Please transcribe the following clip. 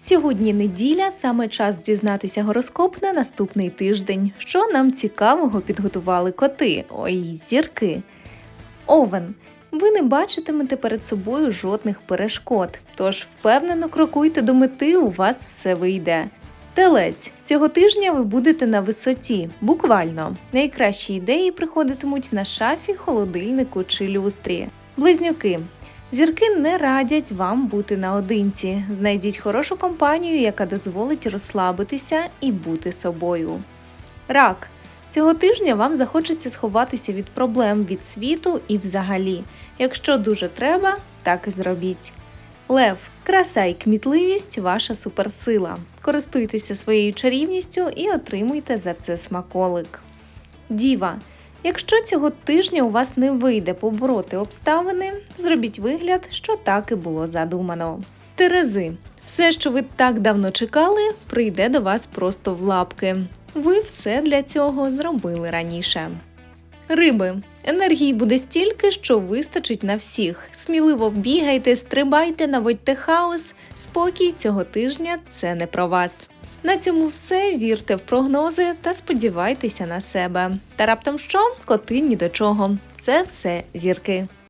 Сьогодні неділя, саме час дізнатися гороскоп на наступний тиждень. Що нам цікавого підготували коти, ой, зірки. Овен. Ви не бачитимете перед собою жодних перешкод, тож впевнено крокуйте до мети, у вас все вийде. Телець. Цього тижня ви будете на висоті, буквально. Найкращі ідеї приходитимуть на шафі, холодильнику чи люстрі. Близнюки. Зірки не радять вам бути наодинці. Знайдіть хорошу компанію, яка дозволить розслабитися і бути собою. Рак. Цього тижня вам захочеться сховатися від проблем від світу і взагалі. Якщо дуже треба, так і зробіть. Лев, краса і кмітливість ваша суперсила. Користуйтеся своєю чарівністю і отримуйте за це смаколик. Діва. Якщо цього тижня у вас не вийде побороти обставини, зробіть вигляд, що так і було задумано. Терези. Все, що ви так давно чекали, прийде до вас просто в лапки. Ви все для цього зробили раніше. Риби. Енергії буде стільки, що вистачить на всіх. Сміливо бігайте, стрибайте, наводьте хаос. Спокій цього тижня це не про вас. На цьому все. Вірте в прогнози та сподівайтеся на себе. Та раптом що коти ні до чого. Це все зірки.